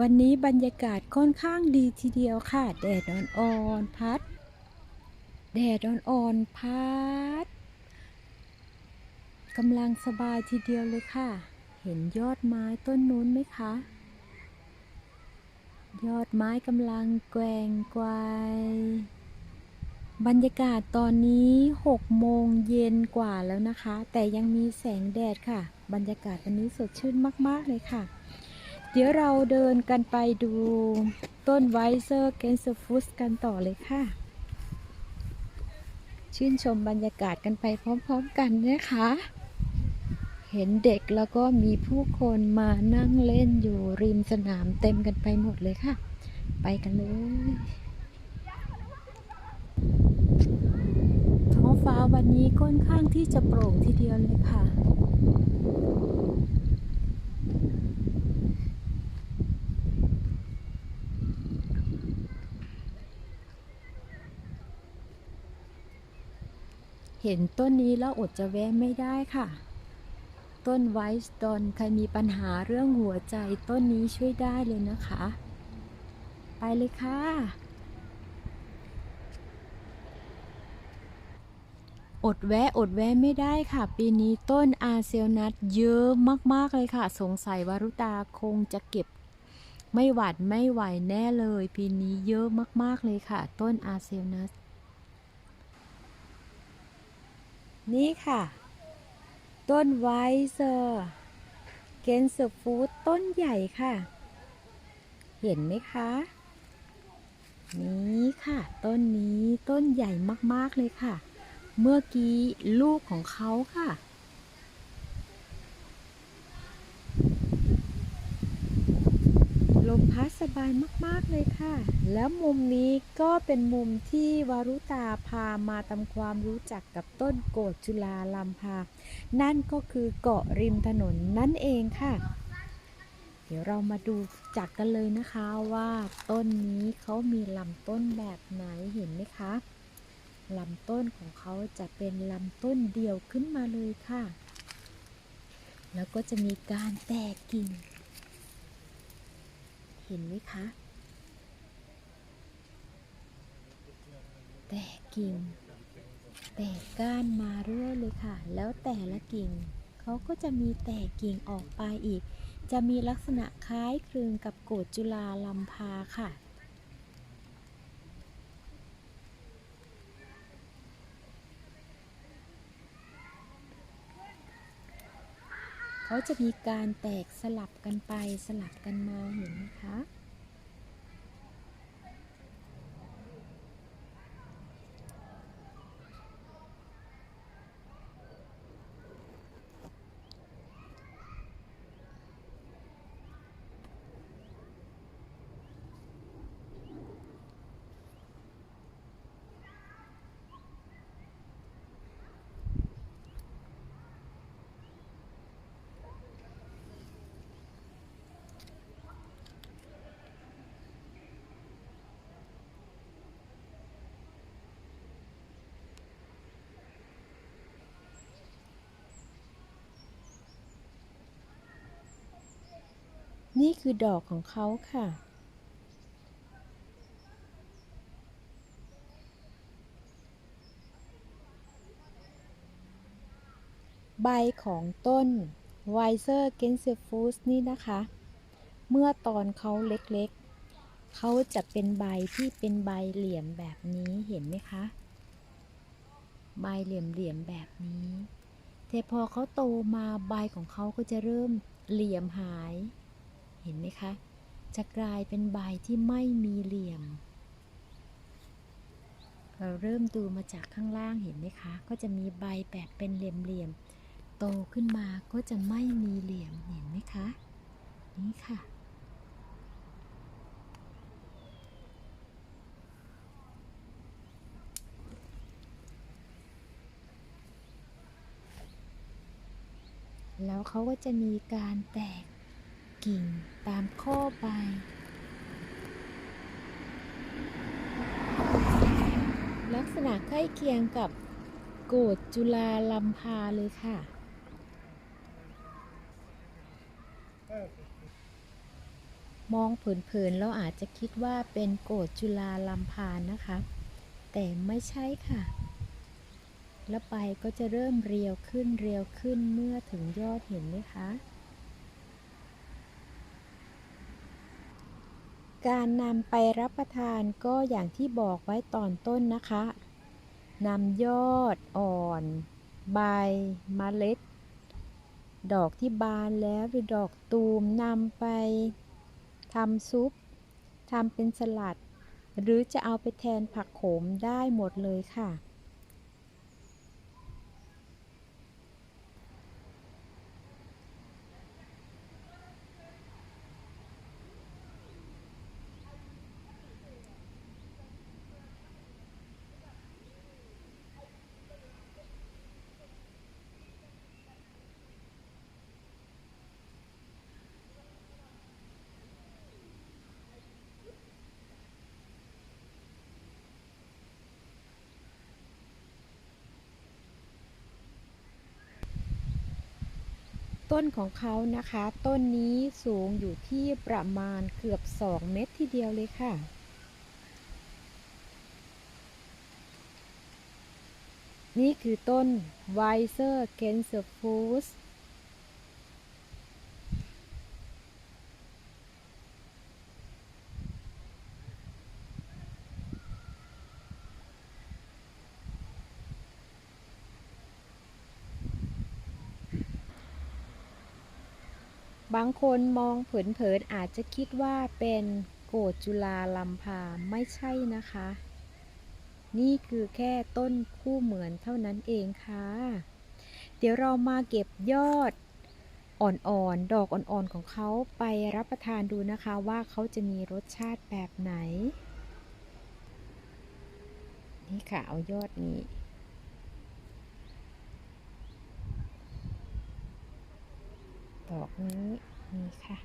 วันนี้บรรยากาศค่อนข้างดีทีเดียวค่ะ แดดอ่อนๆพัด แดดอ่อนๆพัดกำลังสบายทีเดียวเลยค่ะ เห็นยอดไม้ต้นนู้นไหมคะ ยอดไม้กำลังแกว่งไกวบรรยากาศตอนนี้6โมงเย็นกว่าแล้วนะคะ แต่ยังมีแสงแดดค่ะ บรรยากาศวันนี้สดชื่นมาก ๆ เลยค่ะ เดี๋ยวเราเดินกันไปดูต้นไวเซอร์เกนสฟุสกันต่อเลยค่ะ ชื่นชมบรรยากาศกันไปพร้อมๆกันนะคะ เห็นเด็กแล้วก็มีผู้คนมานั่งเล่นอยู่ริมสนามเต็มกันไปหมดเลยค่ะ ไปกันเลยท้องฟ้าวันนี้ค่อนข้างที่จะโปร่งทีเดียวเลยค่ะ เห็นต้นนี้แล้วอดจะแวะไม่ได้ค่ะ ต้นไวส์ตอนใครมีปัญหาเรื่องหัวใจต้นนี้ช่วยได้เลยนะคะ ไปเลยค่ะ อดแวะอดแวะไม่ได้ค่ะ ปีนี้ต้นอาเซลนัทเยอะมากๆเลยค่ะ สงสัยวารุตาคงจะเก็บไม่หวัดไม่ไหวแน่เลย ปีนี้เยอะมากๆเลยค่ะ ต้นอาเซลนัท นี่ค่ะ ต้นไวเซอร์เกนเซอร์ฟูดต้นใหญ่ค่ะ เห็นไหมคะ นี่ค่ะ ต้นนี้ต้นใหญ่มากๆเลยค่ะ เมื่อกี้ลูกของเขาค่ะ ลมพัดสบายมาก ๆ เลยค่ะ แล้วมุมนี้ก็เป็นมุมที่วารุตาพามาทำความรู้จักกับต้นโกดจุลาลัมพา นั่นก็คือเกาะริมถนนนั่นเองค่ะ เดี๋ยวเรามาดูจักกันเลยนะคะว่าต้นนี้เขามีลำต้นแบบไหนเห็นไหมคะลำต้นของเขาจะเป็นลำต้นเดียวขึ้นมาเลยค่ะ แล้วก็จะมีการแตกกิ่ง ห็นไหมคะ แตกกิ่ง แตกก้านมาเรื่อยเลยค่ะ แล้วแต่ละกิ่งเขาก็จะมีแตกกิ่งออกไปอีก จะมีลักษณะคล้ายคลึงกับโกดจุลาลัมพาค่ะ เขาจะมีการแตกสลับกันไปสลับกันมาเห็นไหมคะ นี่คือดอกของเขาค่ะ ใบของต้นไวเซอร์เกนเซฟูสนี่นะคะ เมื่อตอนเขาเล็กๆ เขาจะเป็นใบที่เป็นใบเหลี่ยมแบบนี้เห็นไหมคะ ใบเหลี่ยมๆแบบนี้แต่พอเขาโตมาใบของเขาก็จะเริ่มเหลี่ยมหาย เห็นไหมคะ จะกลายเป็นใบที่ไม่มีเหลี่ยม เราเริ่มดูมาจากข้างล่างเห็นไหมคะ ก็จะมีใบแบบเป็นเหลี่ยมๆ โตขึ้นมาก็จะไม่มีเหลี่ยม เห็นไหมคะ นี่ค่ะแล้วเขาก็จะมีการแตก กิ่งตามข้อใบ ลักษณะใกล้เคียงกับโกดจุลาลัมพาเลยค่ะ มองเผินๆแล้วอาจจะคิดว่าเป็นโกดจุฬาลัมพานะคะ แต่ไม่ใช่ค่ะ แล้วใบก็จะเริ่มเรียวขึ้นเรียวขึ้นเมื่อถึงยอดเห็นไหมคะ การนำไปรับประทานก็อย่างที่บอกไว้ตอนต้นนะคะนำยอดอ่อน ใบมเมล็ด ดอกที่บานแล้วหรือดอกตูมนำไปทำซุปทำเป็นสลัด หรือจะเอาไปแทนผักโขมได้หมดเลยค่ะ ต้นของเขานะคะ ต้นนี้สูงอยู่ที่ประมาณเกือบ 2 เมตรทีเดียวเลยค่ะ นี่คือต้น w i s e r g e n s e r f u s บางคนมองเผินๆอาจจะคิดว่าเป็นโกดจุลาลัมพาไม่ใช่นะคะ นี่คือแค่ต้นคู่เหมือนเท่านั้นเองค่ะ เดี๋ยวเรามาเก็บยอดอ่อนๆ ดอกอ่อนๆ ของเขาไปรับประทานดูนะคะว่าเขาจะมีรสชาติแบบไหน นี่ค่ะ เอายอดนี้ ดอกนี้นี่ค่ะ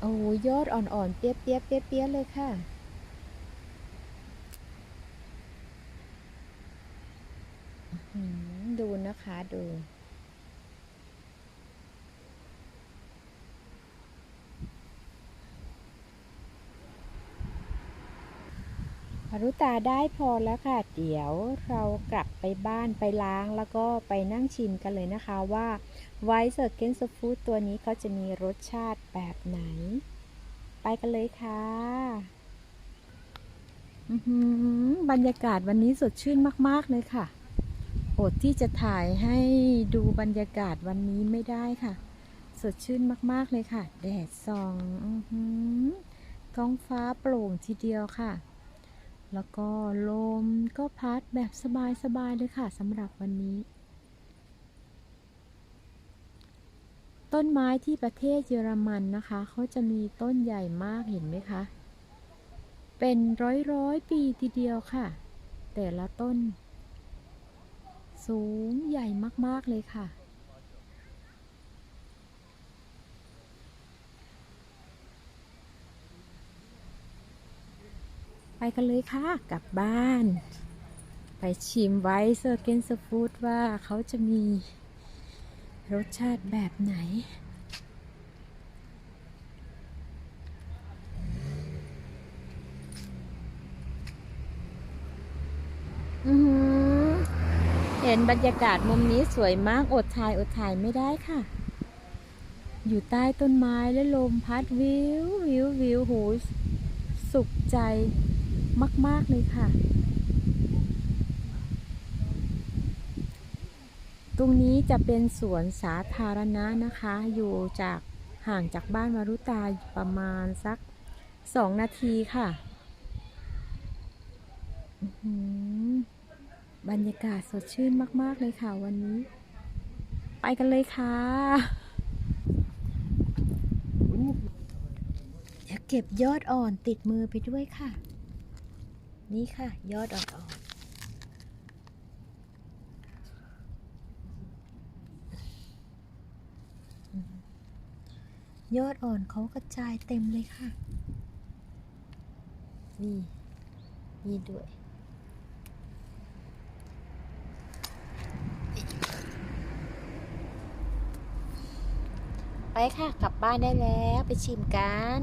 โอ้ยอดอ่อนๆ เปียเปี้ยเปียเปี้ยเลยค่ะอื้อหือดูนะคะดู รุตาได้พอแล้วค่ะ เดี๋ยวเรากลับไปบ้านไปล้างแล้วก็ไปนั่งชิมกันเลยนะคะว่าไวท์เซอร์เกนสฟูดตัวนี้เขาจะมีรสชาติแบบไหน ไปกันเลยค่ะบรรยากาศวันนี้สดชื่นมาก ๆ เลยค่ะ อดที่จะถ่ายให้ดูบรรยากาศวันนี้ไม่ได้ค่ะ สดชื่นมาก ๆ เลยค่ะ แดดส่องท้องฟ้าโปร่งทีเดียวค่ะ แล้วก็ลมก็พัดแบบสบายๆเลยค่ะสำหรับวันนี้ ต้นไม้ที่ประเทศเยอรมันนะคะเขาจะมีต้นใหญ่มากเห็นไหมคะ เป็นร้อยร้อยๆปีทีเดียวค่ะ แต่ละต้น สูงใหญ่มากๆเลยค่ะ ไปกันเลยค่ะ กลับบ้าน ไปชิมไว้เซอร์เกนสฟูดว่าเขาจะมีรสชาติแบบไหน เห็นบรรยากาศมุมนี้สวยมาก อดถ่ายอดถ่ายไม่ได้ค่ะ อยู่ใต้ต้นไม้และลมพัดวิววิววิวโหยสุขใจ มาก ๆ เลยค่ะ ตรงนี้จะเป็นสวนสาธารณะนะคะ อยู่จากห่างจากบ้านมารุตาประมาณสักสองนาทีค่ะหือบรรยากาศสดชื่นมาก ๆ เลยค่ะวันนี้ ไปกันเลยค่ะเดี๋ยวเก็บยอดอ่อนติดมือไปด้วยค่ะ นี่ค่ะ ยอดอ่อนๆยอดอ่อนเขากระจายเต็มเลยค่ะ นี่นี่ด้วยไปค่ะ กลับบ้านได้แล้ว ไปชิมกัน